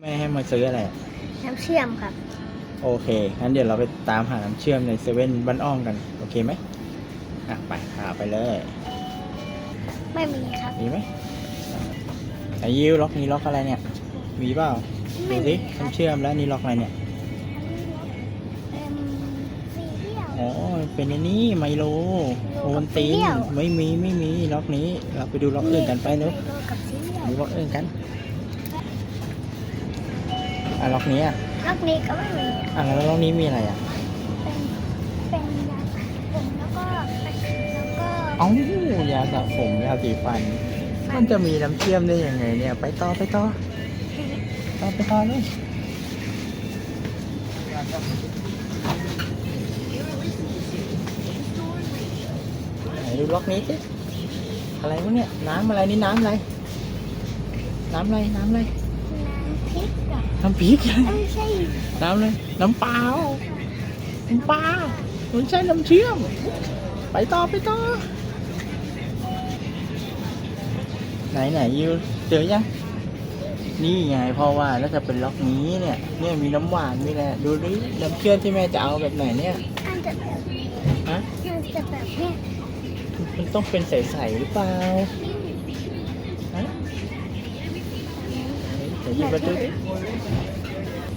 แม่ให้มาซื้ออะไร น้ำเชื่อมครับ โอเค งั้นเดี๋ยวเราไปตามหาน้ำเชื่อมในเซเว่นบ้านอ้อมกัน โอเคไหมอะไปหาไปเลยไม่มีครับ มีไหมอะไอายิวล็อกนี้ล็อกอะไรเนี่ย มีเปล่าดูสิครับน้ำเชื่อมแล้วนี่ล็อกอะไรเนี่ยเป็นซีเรียล อ๋อเป็นอันนี้ไมโลโอวัลตินซีเรียลไม่มีไม่มีล็อกนี้ เราไปดูล็อกอื่นกันไปเนอะโลกับซีเรียลดูล็อกอื่นกัน อะล็อกนี้อะล็อกนี้ก็ไม่มีอะแล้วล็อกนี้มีอะไรอะเป็นเป็นยาผมแล้วก็แล้วก็เอ้ายาสระผมยาสีฟัน มันจะมีน้ำเชื่อมได้ยังไงเนี่ย ไปต่อไปต่อต่อไปต่อเลยไหนดูล็อกนี้สิอะไรวะเนี่ยน้ำอะไรนี่น้ำอะไรน้ำอะไรน้ำอะไร น้ำพริกอะน้ำพริกเอ้ยไม่ใช่น้ำเลยน้ำเปล่าน้ำปลามันใช่น้ำเชื่อม ไปต่อไปต่อ ไหนไหนยูเจอยังนี่ไงเพราะว่าแล้วจะเป็นล็อกนี้เนี่ย เนี่ยมีน้ำหวานมีอะไรดูดิน้ำเชื่อมที่แม่จะเอาแบบไหนเนี่ยอันจะแบบฮะอันจะแบบเนี้ยมันต้องเป็นใสๆหรือเปล่า หยิบมาดูดิ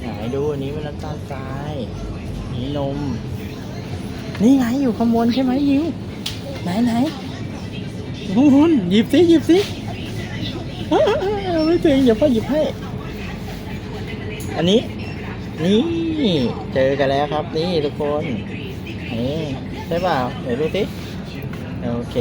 ไหนดูอันนี้มันน้ำตาลทรายนี่นม นี่ไงอยู่ข้างบนใช่ไหมยิวไหนไหนโอ้โหหยิบสิหยิบสิไม่ถึงเดี๋ยวพ่อหยิบให้ อันนี้ นี่เจอกันแล้วครับ นี่ทุกคนนี่ใช่เปล่าเดี๋ยวดูสิโอเค